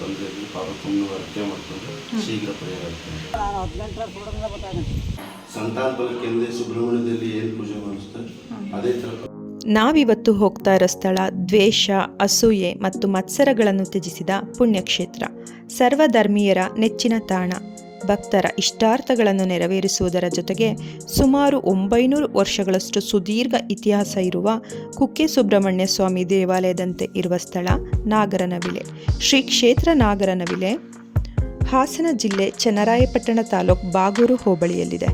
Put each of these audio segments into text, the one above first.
ತೊಂದರೆ ಇರಲಿ ಪಾರ್ವತಮ್ಮನ ಅರ್ಕೆ ಮಾಡಿಕೊಂಡು ಶೀಘ್ರ ಪರಿಹಾರ ಆಗ್ತದೆ. ನಾನು ಹದಿನೆಂಟರ ಕೂಡದಿಂದ ಗೊತ್ತಾಗುತ್ತೆ. ಸಂತಾನ ಫಲಕ್ಕೆಂದೇ ಸುಬ್ರಹ್ಮಣ್ಯದಲ್ಲಿ ಏನು ಪೂಜೆ ಮಾಡಿಸ್ತಾರೆ? ಅದೇ ಥರ ನಾವಿವತ್ತು ಹೋಗ್ತಾ ಇರೋ ಸ್ಥಳ ದ್ವೇಷ ಅಸೂಯೆ ಮತ್ತು ಮತ್ಸರಗಳನ್ನು ತ್ಯಜಿಸಿದ ಪುಣ್ಯಕ್ಷೇತ್ರ. ಸರ್ವಧರ್ಮೀಯರ ನೆಚ್ಚಿನ ತಾಣ. ಭಕ್ತರ ಇಷ್ಟಾರ್ಥಗಳನ್ನು ನೆರವೇರಿಸುವುದರ ಜೊತೆಗೆ ಸುಮಾರು ಒಂಬೈನೂರು ವರ್ಷಗಳಷ್ಟು ಸುದೀರ್ಘ ಇತಿಹಾಸ ಇರುವ ಕುಕ್ಕೆ ಸುಬ್ರಹ್ಮಣ್ಯ ಸ್ವಾಮಿ ದೇವಾಲಯದಂತೆ ಇರುವ ಸ್ಥಳ ನಾಗರನವಿಲೆ. ಶ್ರೀ ಕ್ಷೇತ್ರ ನಾಗರನವಿಲೆ, ಹಾಸನ ಜಿಲ್ಲೆ ಚನ್ನರಾಯಪಟ್ಟಣ ತಾಲೂಕು ಬಾಗೂರು ಹೋಬಳಿಯಲ್ಲಿದೆ.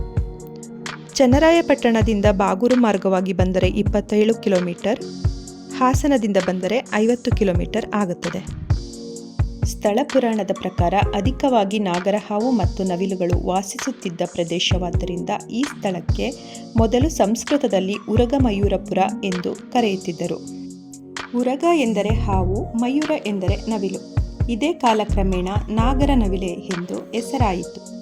ಚನ್ನರಾಯಪಟ್ಟಣದಿಂದ ಬಾಗೂರು ಮಾರ್ಗವಾಗಿ ಬಂದರೆ ಇಪ್ಪತ್ತೇಳು ಕಿಲೋಮೀಟರ್, ಹಾಸನದಿಂದ ಬಂದರೆ ಐವತ್ತು ಕಿಲೋಮೀಟರ್ ಆಗುತ್ತದೆ. ಸ್ಥಳ ಪುರಾಣದ ಪ್ರಕಾರ ಅಧಿಕವಾಗಿ ನಾಗರಹಾವು ಮತ್ತು ನವಿಲುಗಳು ವಾಸಿಸುತ್ತಿದ್ದ ಪ್ರದೇಶವಾದ್ದರಿಂದ ಈ ಸ್ಥಳಕ್ಕೆ ಮೊದಲು ಸಂಸ್ಕೃತದಲ್ಲಿ ಉರಗ ಮಯೂರಪುರ ಎಂದು ಕರೆಯುತ್ತಿದ್ದರು. ಉರಗ ಎಂದರೆ ಹಾವು, ಮಯೂರ ಎಂದರೆ ನವಿಲು. ಇದೇ ಕಾಲಕ್ರಮೇಣ ನಾಗರ ನವಿಲೆ ಎಂದು ಹೆಸರಾಯಿತು.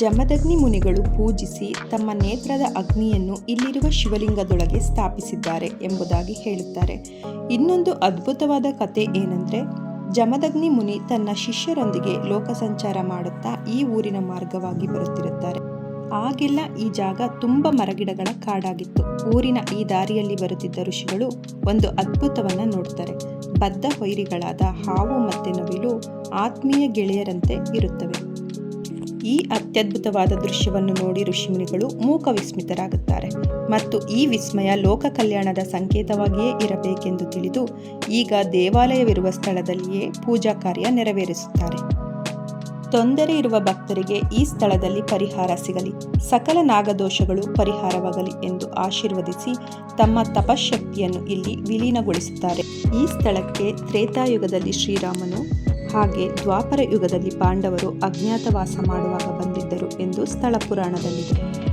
ಜಮದಗ್ನಿ ಮುನಿಗಳು ಪೂಜಿಸಿ ತಮ್ಮ ನೇತ್ರದ ಅಗ್ನಿಯನ್ನು ಇಲ್ಲಿರುವ ಶಿವಲಿಂಗದೊಳಗೆ ಸ್ಥಾಪಿಸಿದ್ದಾರೆ ಎಂಬುದಾಗಿ ಹೇಳುತ್ತಾರೆ. ಇನ್ನೊಂದು ಅದ್ಭುತವಾದ ಕತೆ ಏನಂದ್ರೆ ಜಮದಗ್ನಿ ಮುನಿ ತನ್ನ ಶಿಷ್ಯರೊಂದಿಗೆ ಲೋಕ ಸಂಚಾರ ಮಾಡುತ್ತಾ ಈ ಊರಿನ ಮಾರ್ಗವಾಗಿ ಬರುತ್ತಿರುತ್ತಾರೆ. ಆಗೆಲ್ಲ ಈ ಜಾಗ ತುಂಬ ಮರಗಿಡಗಳ ಕಾಡಾಗಿತ್ತು. ಊರಿನ ಈ ದಾರಿಯಲ್ಲಿ ಬರುತ್ತಿದ್ದ ಋಷಿಗಳು ಒಂದು ಅದ್ಭುತವನ್ನ ನೋಡ್ತಾರೆ. ಬದ್ಧ ಹೊಯ್ರಿಗಳಾದ ಹಾವು ಮತ್ತೆ ನವಿಲು ಆತ್ಮೀಯ ಗೆಳೆಯರಂತೆ ಇರುತ್ತವೆ. ಈ ಅತ್ಯದ್ಭುತವಾದ ದೃಶ್ಯವನ್ನು ನೋಡಿ ಋಷಿಮುನಿಗಳು ಮೂಕ ವಿಸ್ಮಿತರಾಗುತ್ತಾರೆ ಮತ್ತು ಈ ವಿಸ್ಮಯ ಲೋಕ ಕಲ್ಯಾಣದ ಸಂಕೇತವಾಗಿಯೇ ಇರಬೇಕೆಂದು ತಿಳಿದು ಈಗ ದೇವಾಲಯವಿರುವ ಸ್ಥಳದಲ್ಲಿಯೇ ಪೂಜಾ ಕಾರ್ಯ ನೆರವೇರಿಸುತ್ತಾರೆ. ತೊಂದರೆ ಇರುವ ಭಕ್ತರಿಗೆ ಈ ಸ್ಥಳದಲ್ಲಿ ಪರಿಹಾರ ಸಿಗಲಿ. ಸಕಲ ನಾಗದೋಷಗಳು ಪರಿಹಾರವಾಗಲಿ ಎಂದು ಆಶೀರ್ವದಿಸಿ ತಮ್ಮ ತಪಶಕ್ತಿಯನ್ನು ಇಲ್ಲಿ ವಿಲೀನಗೊಳಿಸುತ್ತಾರೆ. ಈ ಸ್ಥಳಕ್ಕೆ ತ್ರೇತಾಯುಗದಲ್ಲಿ ಶ್ರೀರಾಮನು ಹಾಗೆ ದ್ವಾಪರ ಯುಗದಲ್ಲಿ ಪಾಂಡವರು ಅಜ್ಞಾತವಾಸ ಮಾಡುವಾಗ ಬಂದಿದ್ದರು ಎಂದು ಸ್ಥಳ ಪುರಾಣದಲ್ಲಿದೆ.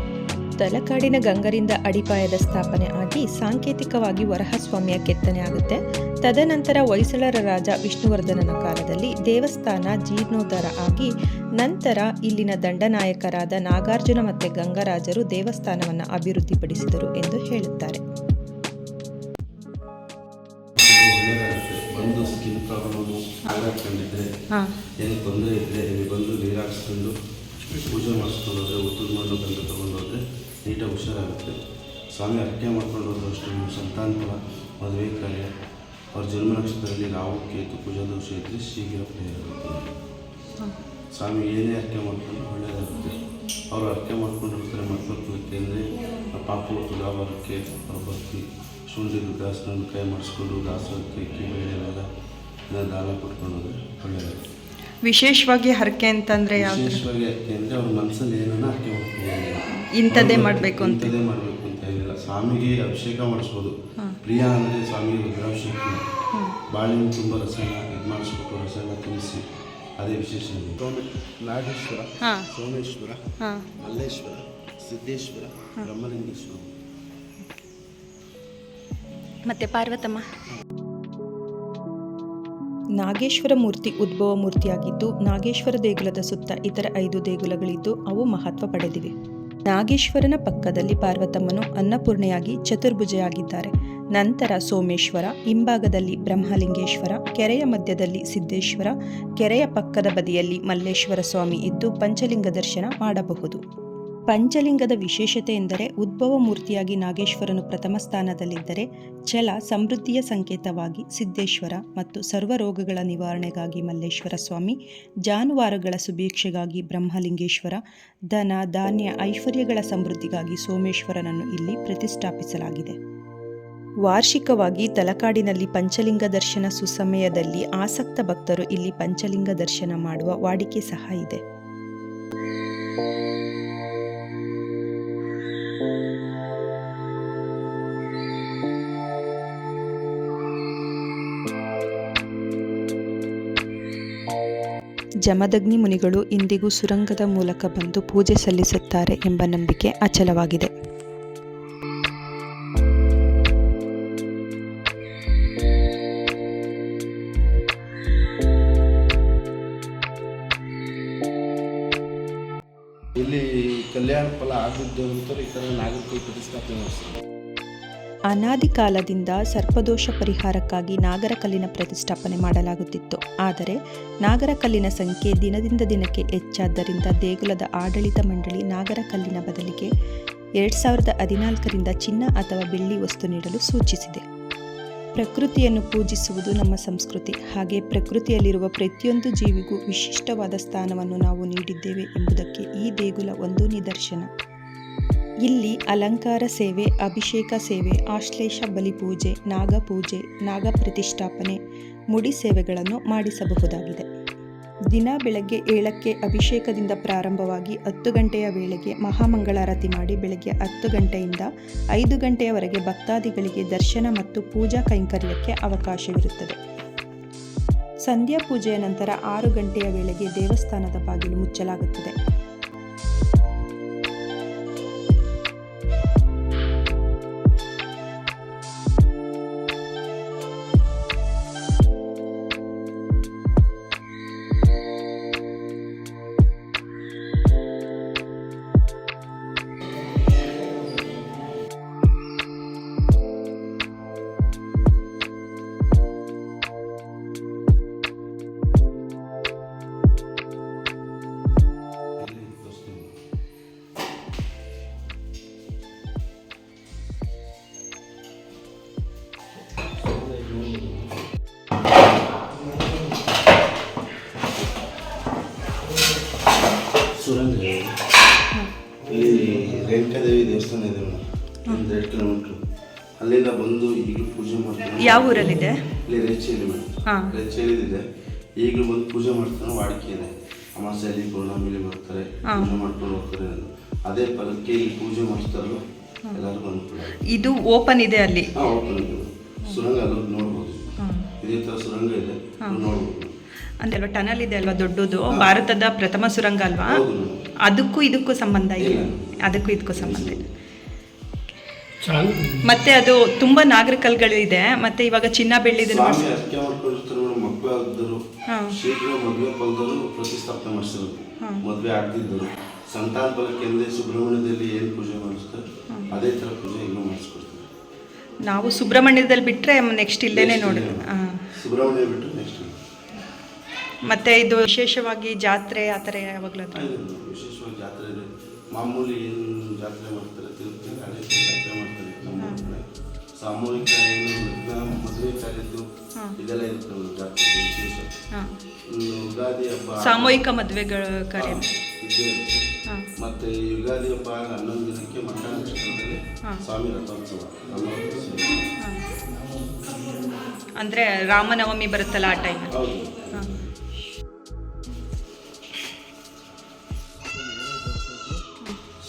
ತಲಕಾಡಿನ ಗಂಗರಿಂದ ಅಡಿಪಾಯದ ಸ್ಥಾಪನೆ ಆಗಿ ಸಾಂಕೇತಿಕವಾಗಿ ವರಹಸ್ವಾಮಿಯ ಕೆತ್ತನೆ ಆಗುತ್ತೆ. ತದನಂತರ ಹೊಯ್ಸಳರ ರಾಜ ವಿಷ್ಣುವರ್ಧನನ ಕಾಲದಲ್ಲಿ ದೇವಸ್ಥಾನ ಜೀರ್ಣೋದ್ಧಾರ ಆಗಿ ನಂತರ ಇಲ್ಲಿನ ದಂಡನಾಯಕರಾದ ನಾಗಾರ್ಜುನ ಮತ್ತು ಗಂಗರಾಜರು ದೇವಸ್ಥಾನವನ್ನು ಅಭಿವೃದ್ಧಿಪಡಿಸಿದರು ಎಂದು ಹೇಳುತ್ತಾರೆ. ಒಂದು ಸ್ಕಿನ್ ಹಾಗಾಕೊಂಡಿದ್ರೆ ಏನು ತೊಂದರೆ ಇದ್ದರೆ ಇಲ್ಲಿ ಬಂದು ನೀರು ಹಾಕ್ಸ್ಕೊಂಡು ಪೂಜೆ ಮಾಡಿಸ್ಕೊಂಡು ಹೋದರೆ ಉತ್ತದ ಮಣ್ಣು ಗಂಧ ತೊಗೊಂಡು ಹೋದರೆ ನೀಟಾಗಿ ಹುಷಾರಾಗುತ್ತೆ. ಸ್ವಾಮಿ ಅರ್ಕೆ ಮಾಡ್ಕೊಂಡು ಹೋದ್ರು ಅಷ್ಟೇ ನಿಮ್ಮ ಸಂತಾನ ಮದುವೆ ಕಾರ್ಯ. ಅವ್ರ ಜನ್ಮ ನಕ್ಷತ್ರದಲ್ಲಿ ರಾಹು ಕೇತು ಪೂಜಾ ದೋಷ ಇದ್ದರೆ ಶೀಘ್ರ ಪರಿಹಾರ ಆಗುತ್ತೆ. ಸ್ವಾಮಿ ಏನೇ ಅರ್ಕೆ ಮಾಡ್ಕೊಂಡು ಒಳ್ಳೆಯದಾಗುತ್ತೆ ಅವರು ಅರ್ಕೆ ಮಾಡ್ಕೊಂಡಿರ್ತಾರೆ ಮಕ್ಕಳು ಅಂದರೆ ಪಾಪು ತುಲಾವರಕ್ಕೆ ಅವ್ರ ಭಕ್ತಿ ಶುಂಠಿ ದಾಸನ ಕೈ ಮಾಡಿಸ್ಕೊಂಡು ದಾಸಕ್ಕೆ ಅಕ್ಕಿ ಬೇಳೆ ಎಲ್ಲ ಇದನ್ನ ದಾನ ಕೊಟ್ಕೊಂಡು ಒಳ್ಳೆಯದು. ವಿಶೇಷವಾಗಿ ಹರಕೆ ಅಂತಂದ್ರೆ ವಿಶೇಷವಾಗಿ ಅರ್ಕೆ ಅಂದರೆ ಅವ್ರ ಮನಸ್ಸಲ್ಲಿ ಏನನ್ನ ಅಕ್ಕೆ ಇಂಥದ್ದೇ ಮಾಡಬೇಕು ಅಂತ. ಇಂಥದ್ದೇ ಮಾಡಬೇಕು ಅಂತ ಏನಿಲ್ಲ ಸ್ವಾಮಿಗೆ ಅಭಿಷೇಕ ಮಾಡಿಸ್ಬೋದು. ಪ್ರಿಯ ಅಂದರೆ ಸ್ವಾಮಿಗೆ ರುದ್ರಾಭಿಷೇಕ ಬಾಳೆಹಣ್ಣು ತುಂಬ ರಸನ ಇದು ಮಾಡಿಸ್ಬಿಟ್ಟು ರಸನ ತುಂಬಿಸಿ ಅದೇ ವಿಶೇಷ ನಾಗೇಶ್ವರ ಸೋಮೇಶ್ವರ ಮಲ್ಲೇಶ್ವರ ಸಿದ್ದೇಶ್ವರ ಬ್ರಹ್ಮಲಿಂಗೇಶ್ವರ. ಮತ್ತೆ ಪಾರ್ವತಮ್ಮ? ನಾಗೇಶ್ವರ ಮೂರ್ತಿ ಉದ್ಭವ ಮೂರ್ತಿಯಾಗಿದ್ದು, ನಾಗೇಶ್ವರ ದೇಗುಲದ ಸುತ್ತ ಇತರ ಐದು ದೇಗುಲಗಳಿದ್ದು, ಅವು ಮಹತ್ವ ಪಡೆದಿವೆ. ನಾಗೇಶ್ವರನ ಪಕ್ಕದಲ್ಲಿ ಪಾರ್ವತಮ್ಮನು ಅನ್ನಪೂರ್ಣೆಯಾಗಿ ಚತುರ್ಭುಜೆಯಾಗಿದ್ದಾರೆ. ನಂತರ ಸೋಮೇಶ್ವರ, ಹಿಂಭಾಗದಲ್ಲಿ ಬ್ರಹ್ಮಲಿಂಗೇಶ್ವರ, ಕೆರೆಯ ಮಧ್ಯದಲ್ಲಿ ಸಿದ್ದೇಶ್ವರ, ಕೆರೆಯ ಪಕ್ಕದ ಬದಿಯಲ್ಲಿ ಮಲ್ಲೇಶ್ವರ ಸ್ವಾಮಿ ಇದ್ದು, ಪಂಚಲಿಂಗ ದರ್ಶನ ಮಾಡಬಹುದು. ಪಂಚಲಿಂಗದ ವಿಶೇಷತೆ ಎಂದರೆ ಉದ್ಭವ ಮೂರ್ತಿಯಾಗಿ ನಾಗೇಶ್ವರನು ಪ್ರಥಮ ಸ್ಥಾನದಲ್ಲಿದ್ದರೆ ಛಲ, ಸಮೃದ್ಧಿಯ ಸಂಕೇತವಾಗಿ ಸಿದ್ದೇಶ್ವರ ಮತ್ತು ಸರ್ವ ರೋಗಗಳ ನಿವಾರಣೆಗಾಗಿ ಮಲ್ಲೇಶ್ವರ ಸ್ವಾಮಿ ಜಾನುವಾರುಗಳ ಸುಭೀಕ್ಷೆಗಾಗಿ ಬ್ರಹ್ಮಲಿಂಗೇಶ್ವರ, ಧನ, ಧಾನ್ಯ, ಐಶ್ವರ್ಯಗಳ ಸಮೃದ್ಧಿಗಾಗಿ ಸೋಮೇಶ್ವರನನ್ನು ಇಲ್ಲಿ ಪ್ರತಿಷ್ಠಾಪಿಸಲಾಗಿದೆ. ವಾರ್ಷಿಕವಾಗಿ ತಲಕಾಡಿನಲ್ಲಿ ಪಂಚಲಿಂಗ ದರ್ಶನ ಸುಸಮಯದಲ್ಲಿ ಆಸಕ್ತ ಭಕ್ತರು ಇಲ್ಲಿ ಪಂಚಲಿಂಗ ದರ್ಶನ ಮಾಡುವ ವಾಡಿಕೆ ಸಹ ಇದೆ. ಜಮದಗ್ನಿ ಮುನಿಗಳು ಇಂದಿಗೂ ಸುರಂಗದ ಮೂಲಕ ಬಂದು ಪೂಜೆ ಸಲ್ಲಿಸುತ್ತಾರೆ ಎಂಬ ನಂಬಿಕೆ ಅಚಲವಾಗಿದೆ. ಇಲ್ಲಿ ಕಲ್ಯಾಣ ಫಲ ಆಗಿದ್ದು ಅಂತೂ ಈ ಥರ ನಾಗರಿಕ ಪ್ರತಿಷ್ಠಾಪನೆ ಮಾಡಿಸ್ತಾರೆ. ಅನಾದಿ ಕಾಲದಿಂದ ಸರ್ಪದೋಷ ಪರಿಹಾರಕ್ಕಾಗಿ ನಾಗರಕಲ್ಲಿನ ಪ್ರತಿಷ್ಠಾಪನೆ ಮಾಡಲಾಗುತ್ತಿತ್ತು. ಆದರೆ ನಾಗರಕಲ್ಲಿನ ಸಂಖ್ಯೆ ದಿನದಿಂದ ದಿನಕ್ಕೆ ಹೆಚ್ಚಾದ್ದರಿಂದ ದೇಗುಲದ ಆಡಳಿತ ಮಂಡಳಿ ನಾಗರಕಲ್ಲಿನ ಬದಲಿಗೆ ಎರಡು ಸಾವಿರದ ಹದಿನಾಲ್ಕರಿಂದ ಚಿನ್ನ ಅಥವಾ ಬೆಳ್ಳಿ ವಸ್ತು ನೀಡಲು ಸೂಚಿಸಿದೆ. ಪ್ರಕೃತಿಯನ್ನು ಪೂಜಿಸುವುದು ನಮ್ಮ ಸಂಸ್ಕೃತಿ. ಹಾಗೆ ಪ್ರಕೃತಿಯಲ್ಲಿರುವ ಪ್ರತಿಯೊಂದು ಜೀವಿಗೂ ವಿಶಿಷ್ಟವಾದ ಸ್ಥಾನವನ್ನು ನಾವು ನೀಡಿದ್ದೇವೆ ಎಂಬುದಕ್ಕೆ ಈ ದೇಗುಲ ಒಂದು ನಿದರ್ಶನ. ಇಲ್ಲಿ ಅಲಂಕಾರ ಸೇವೆ, ಅಭಿಷೇಕ ಸೇವೆ, ಆಶ್ಲೇಷ ಬಲಿಪೂಜೆ ನಾಗಪೂಜೆ ನಾಗ ಪ್ರತಿಷ್ಠಾಪನೆ, ಮುಡಿ ಸೇವೆಗಳನ್ನು ಮಾಡಿಸಬಹುದಾಗಿದೆ. ದಿನ ಬೆಳಗ್ಗೆ ಏಳಕ್ಕೆ ಅಭಿಷೇಕದಿಂದ ಪ್ರಾರಂಭವಾಗಿ ಹತ್ತು ಗಂಟೆಯ ವೇಳೆಗೆ ಮಹಾಮಂಗಳಾರತಿ ಮಾಡಿ ಬೆಳಗ್ಗೆ ಹತ್ತು ಗಂಟೆಯಿಂದ ಐದು ಗಂಟೆಯವರೆಗೆ ಭಕ್ತಾದಿಗಳಿಗೆ ದರ್ಶನ ಮತ್ತು ಪೂಜಾ ಕೈಂಕರ್ಯಕ್ಕೆ ಅವಕಾಶವಿರುತ್ತದೆ. ಸಂಧ್ಯಾ ಪೂಜೆಯ ನಂತರ ಆರು ಗಂಟೆಯ ವೇಳೆಗೆ ದೇವಸ್ಥಾನದ ಬಾಗಿಲು ಮುಚ್ಚಲಾಗುತ್ತದೆ. ದೇವಸ್ಥಾನ ಇದೆ ಮೇಡಮ್. ಒಂದು ಎರಡು ಕಿಲೋಮೀಟ್ರ್ ಅಲ್ಲಿಂದ ಬಂದು ಈಗಲೂ ಪೂಜೆ ಮಾಡ್ತಾರೆ ಯಾವ ಊರಲ್ಲಿದೆ? ಇಲ್ಲಿ ರೇಚೇಲಿ ಮೇಡಮ್. ಹಾಂ. ರೇಚೇಲಿದೆ ಈಗಲೂ ಬಂದು ಪೂಜೆ ಮಾಡ್ತಾನೆ ವಾಡಿಕೆ ಇದೆ. ಅಮಾಸೆಯಲ್ಲಿ ಪೌರ್ಣಮಿಲಿ ಬರ್ತಾರೆ. ಪೂಜೆ ಮಾಡ್ಕೊಂಡು ಹೋಗ್ತಾರೆ ಅದೇ. ಫಲಕ್ಕೆ ಇಲ್ಲಿ ಪೂಜೆ ಮಾಡಿಸ್ತಾರಲ್ಲ ಎಲ್ಲರೂ ಬಂದು ಇದು ಓಪನ್ ಇದೆ ಅಲ್ಲಿ? ಹಾಂ ಓಪನ್ ಇದೆ. ಸುರಂಗ ಅಲ್ಲಿ ನೋಡ್ಬೋದು. ಇದೇ ಥರ ಸುರಂಗ ಇದೆ. ನೋಡ್ಬೋದು. ಅಂದ್ರೆ ಅಲ್ವಾ ಟನಲ್ ಇದೆ ಅಲ್ವಾ ದೊಡ್ಡದು? ಭಾರತದ ಪ್ರಥಮ ಸುರಂಗ ಅಲ್ವಾ? ಅದಕ್ಕೂ ಇದಕ್ಕೂ ಸಂಬಂಧ ಇದೆ. ಇಲ್ಲ. ಅದಕ್ಕೂ ಇದಕ್ಕೂ ಸಂಬಂಧ ಇದೆ. ಮತ್ತೆ ಅದು ತುಂಬಾ ನಾಗರಿಕಲ್ಗಳು ಇದೆ. ಮತ್ತೆ ಇವಾಗ ಚಿನ್ನ ಬೆಳ್ಳಿ ಮದುವೆ ಸಂತಾನ ಫಲಕ್ಕೆ ಎಂದೇ ಸುಬ್ರಹ್ಮಣ್ಯದಲ್ಲಿ ಏನು ಪೂಜೆ ಮಾಡಿಸ್ತಾರೆ? ಅದೇ ಥರ ಪೂಜೆ ಇನ್ನೂ ಮಾಡಿಸ್ಕೊಡ್ತಾರೆ. ನಾವು ಸುಬ್ರಹ್ಮಣ್ಯದಲ್ಲಿ ಬಿಟ್ರೆ ನೆಕ್ಸ್ಟ್ ಇಲ್ಲೇನೆ ನೋಡೋದು. ಸುಬ್ರಹ್ಮಣ್ಯ ಬಿಟ್ಟು ಮತ್ತೆ ಇದು ವಿಶೇಷವಾಗಿ ಜಾತ್ರೆ ಆ ಥರ ಯಾವಾಗಲೂ ವಿಶೇಷವಾಗಿ ಜಾತ್ರೆ ಮಾಮೂಲಿ ಏನು ಜಾತ್ರೆ ಮಾಡ್ತಾರೆ ತಿರುಪತಿ ಅದೇ ಜಾತ್ರೆ ಮಾಡ್ತಾರೆ ನಮ್ಮ ಕಡೆ ಸಾಮೂಹಿಕ ಏನು ಮದುವೆ ಕಾರ್ಯದ್ದು ಇದೆಲ್ಲ ಇರುತ್ತೆ ಜಾತ್ರೆ ವಿಶೇಷ. ಯುಗಾದಿ ಹಬ್ಬ ಸಾಮೂಹಿಕ ಮದುವೆಗಳ ಕಾರ್ಯ. ಹಾಂ ಮತ್ತೆ ಯುಗಾದಿ ಹಬ್ಬ ಹನ್ನೊಂದು ದಿನಕ್ಕೆ ಮಠ ಸ್ವಾಮಿ ರಥೋತ್ಸವ ಅಂದರೆ ರಾಮನವಮಿ ಬರುತ್ತಲ್ಲ ಆ ಟೈಮ್ ಹೌದು.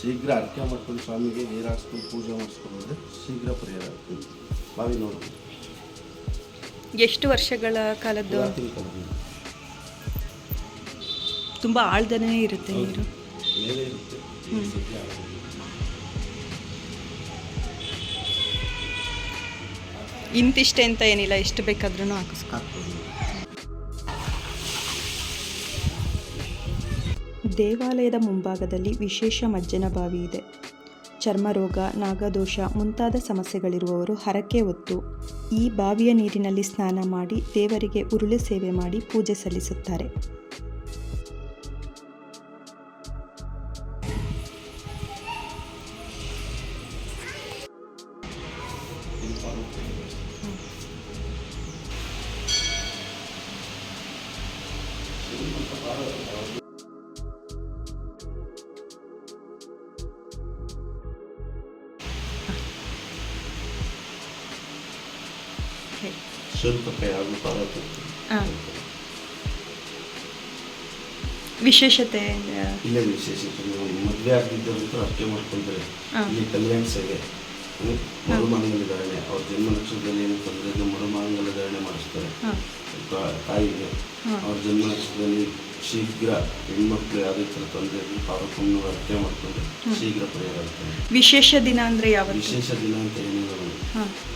ಶೀಘ್ರ ಅರ್ಕೆ ಮಾಡ್ಕೊಂಡು ಸ್ವಾಮಿಗೆ ನೀರು ಹಾಕ್ಸ್ಕೊಂಡು ಪೂಜೆ ಮಾಡಿಸ್ಕೊಂಡ್ರೆ ಶೀಘ್ರ ಪರಿಹಾರ ಆಗ್ತದೆ. ಬಾವಿ ನೋಡ್ಬೋದು ಎಷ್ಟು ವರ್ಷಗಳ ಕಾಲದ್ದು? ಪುರಾತನ ಕಾಲದಿಂದ. ತುಂಬ ಆಳ್ದನೇ ಇರುತ್ತೆ ನೀರು. ಮೇಲೆ ಇರುತ್ತೆ. ಸದ್ಯ ಆಗೋದಿಲ್ಲ. ಇಂತಿಷ್ಟೇ ಅಂತ ಏನಿಲ್ಲ ಎಷ್ಟು ಬೇಕಾದ್ರೂ ಹಾಕಿಸ್ಕೊ. ಹಾಕ್ಬೋದು. ದೇವಾಲಯದ ಮುಂಭಾಗದಲ್ಲಿ ವಿಶೇಷ ಮಜ್ಜನ ಬಾವಿ ಇದೆ. ಚರ್ಮರೋಗ, ನಾಗದೋಷ ಮುಂತಾದ ಸಮಸ್ಯೆಗಳಿರುವವರು ಹರಕೆ ಹೊತ್ತು ಈ ಬಾವಿಯ ನೀರಿನಲ್ಲಿ ಸ್ನಾನ ಮಾಡಿ ದೇವರಿಗೆ ಉರುಳು ಸೇವೆ ಮಾಡಿ ಪೂಜೆ ಸಲ್ಲಿಸುತ್ತಾರೆ. ಶುಲ್ಕಕ್ಕೆ ಹಾಗೂ ಪಾರ್ವತಿ ವಿಶೇಷತೆ ಇಲ್ಲ ವಿಶೇಷತೆ ಮದುವೆ ಆಗಿದ್ದರಂತೂ ಅಷ್ಟೇ ಮಾಡ್ಕೊಂತಾರೆ. ಇಲ್ಲಿ ಕಲ್ಯಾಣ ಸೇವೆ ಮರುಮಂಗಲ ಧಾರಣೆ ಅವ್ರ ಜನ್ಮ ನಕ್ಷತ್ರದಲ್ಲಿ ಏನು ತೊಂದರೆ ಇದ್ರೆ ಮರುಮಾಂಗಲ್ಯ ಧಾರಣೆ ಮಾಡಿಸ್ತಾರೆ ತಾಯಿಗೆ ಅವ್ರ ಜನ್ಮ ನಕ್ಷತ್ರದಲ್ಲಿ ಶೀಘ್ರ ಹೆಣ್ಮಕ್ಳು ಯಾವುದೇ ಥರ ತೊಂದರೆ ಇರಲಿ ಅರ್ಕೆ ಮಾಡ್ಕೊಂಡ್ರೆ ಶೀಘ್ರ ಪರಿಹಾರ ಆಗ್ತದೆ. ವಿಶೇಷ ದಿನ ಅಂದರೆ ಯಾವ ವಿಶೇಷ ದಿನ ಅಂತ ಏನಿಲ್ಲ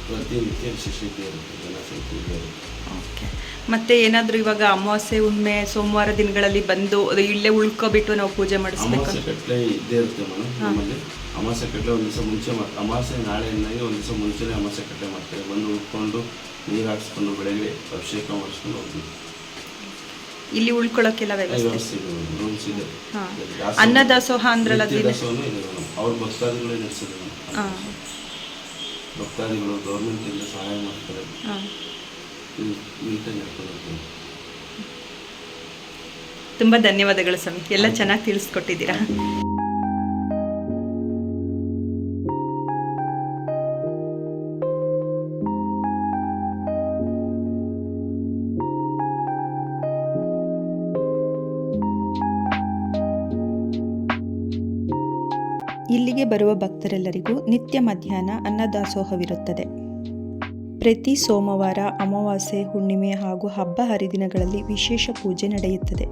ಪ್ರತಿನಿತ್ಯ ವಿಶೇಷ ಇದ್ದೇ ಇರುತ್ತೆ ಜನ ಸಂಖ್ಯೆ ಇರುತ್ತೆ. ಓಕೆ. ಮತ್ತೆ ಏನಾದರೂ ಇವಾಗ ಅಮಾವಾಸ್ಯೆ ಹುಣ್ಣಿಮೆ ಸೋಮವಾರ ದಿನಗಳಲ್ಲಿ ಬಂದು ಅದು ಇಲ್ಲೇ ಉಳ್ಕೊಬಿಟ್ಟು ನಾವು ಪೂಜೆ ಮಾಡಿಸ್ಬೇಕು ಅಮಾವಾಸ್ಯೆ ಕಟ್ಲೆ ಇದ್ದೇ ಇರುತ್ತೆ ಮೇಡಮ್ ನಮ್ಮಲ್ಲಿ. ಅಮಾಸೆ ಕಟ್ಟಲೆ ಒಂದು ದಿವಸ ಮುಂಚೆ ಮಾ- ಅಮಾಸೆ ನಾಳೆ ಎನ್ನಾಗಿ ಒಂದು ದಿವಸ ಮುಂಚೆನೇ ಅಮಾಸೆ ಕಟ್ಟಲೆ ಮಾಡ್ತಾರೆ ಬಂದು ಉಳ್ಕೊಂಡು ನೀರು ಹಾಕ್ಸ್ಕೊಂಡು ಬೆಳಗ್ಗೆ ಅಭಿಷೇಕ ಮಾಡಿಸ್ಕೊಂಡು ಹೋಗ್ತೀವಿ. ಇಲ್ಲಿ ಉಳ್ಕೊಳ್ಳೋಕೆಲ್ಲ ವ್ಯವಸ್ಥೆ. ವ್ಯವಸ್ಥೆ ರೂಮ್ಸ್ ಇದೆ ಹಾ. ದಾಸೋಹ- ಅನ್ನದಾಸೋಹ ಅಂದ್ರಲ್ಲ ನಿತ್ಯ ದಿನ- ದಾಸೋಹನೂ ಇದೆ ಮೇಡಮ್ ಅವ್ರ ಭಕ್ತಾದಿಗಳೇ ನಡೆಸಿದೆ. ಹಾಂ. ಭಕ್ತಾದಿಗಳು ಗೌರ್ಮೆಂಟಿಂದ ಸಹಾಯ ಮಾಡ್ತಾರೆ. ಹಾಂ. ಇದು ನೀಟಾಗಿ ನಡ್ಕೊಂಡು ಹೋಗ್ತೀವಿ ತುಂಬ ಧನ್ಯವಾದಗಳು ಸ್ವಾಮಿ. ಎಲ್ಲ ಚೆನ್ನಾಗಿ ತಿಳಿಸ್ಕೊಟ್ಟಿದ್ದೀರಾ. ಇಲ್ಲಿಗೆ ಬರುವ ಭಕ್ತರೆಲ್ಲರಿಗೂ ನಿತ್ಯ ಮಧ್ಯಾಹ್ನ ಅನ್ನದಾಸೋಹವಿರುತ್ತದೆ. ಪ್ರತಿ ಸೋಮವಾರ ಅಮಾವಾಸ್ಯೆ ಹುಣ್ಣಿಮೆ ಹಾಗೂ ಹಬ್ಬ ಹರಿದಿನಗಳಲ್ಲಿ ವಿಶೇಷ ಪೂಜೆ ನಡೆಯುತ್ತದೆ.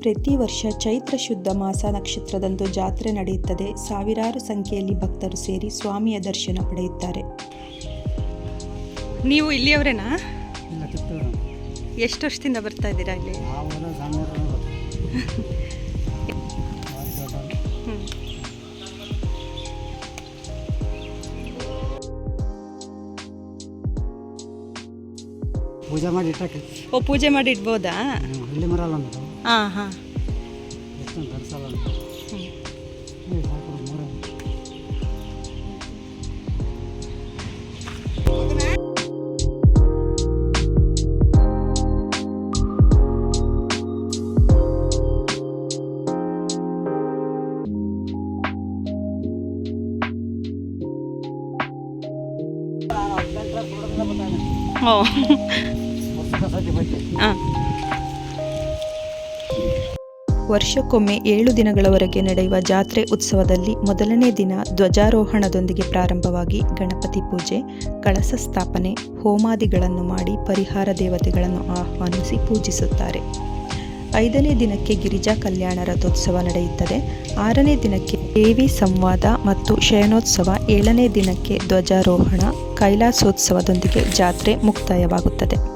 ಪ್ರತಿ ವರ್ಷ ಚೈತ್ರ ಶುದ್ಧ ಮಾಸ ನಕ್ಷತ್ರದಂದು ಜಾತ್ರೆ ನಡೆಯುತ್ತದೆ. ಸಾವಿರಾರು ಸಂಖ್ಯೆಯಲ್ಲಿ ಭಕ್ತರು ಸೇರಿ ಸ್ವಾಮಿಯ ದರ್ಶನ ಪಡೆಯುತ್ತಾರೆ. ನೀವು ಇಲ್ಲಿಯವರೇನಾ? ಇಲ್ಲ ಎಷ್ಟು ವರ್ಷದಿಂದ ಬರ್ತಾ ಇದ್ದೀರಾ ಇಲ್ಲಿ? ಪೂಜೆ ಮಾಡಿ ಇಟ್ಟಕ್ಕೆ ಓ ಪೂಜೆ ಮಾಡಿ ಇಡ್ಬೋದಾ? ಇಲ್ಲಿ ಮರಲ್ಲ ನಮ್ಮದು ಹಾಂ ಹಾಂ. ಎಷ್ಟು ಅಂತ ಏ, ವರ್ಷಕ್ಕೊಮ್ಮೆ ಏಳು ದಿನಗಳವರೆಗೆ ನಡೆಯುವ ಜಾತ್ರೆ ಉತ್ಸವದಲ್ಲಿ ಮೊದಲನೇ ದಿನ ಧ್ವಜಾರೋಹಣದೊಂದಿಗೆ ಪ್ರಾರಂಭವಾಗಿ ಗಣಪತಿ ಪೂಜೆ, ಕಳಸ ಸ್ಥಾಪನೆ, ಹೋಮಾದಿಗಳನ್ನು ಮಾಡಿ ಪರಿಹಾರ ದೇವತೆಗಳನ್ನು ಆಹ್ವಾನಿಸಿ ಪೂಜಿಸುತ್ತಾರೆ. ಐದನೇ ದಿನಕ್ಕೆ ಗಿರಿಜಾ ಕಲ್ಯಾಣ ರಥೋತ್ಸವ ನಡೆಯುತ್ತದೆ. ಆರನೇ ದಿನಕ್ಕೆ ದೇವಿ ಸಂವಾದ ಮತ್ತು ಶಯನೋತ್ಸವ. ಏಳನೇ ದಿನಕ್ಕೆ ಧ್ವಜಾರೋಹಣ, ಕೈಲಾಸೋತ್ಸವದೊಂದಿಗೆ ಜಾತ್ರೆ ಮುಕ್ತಾಯವಾಗುತ್ತದೆ.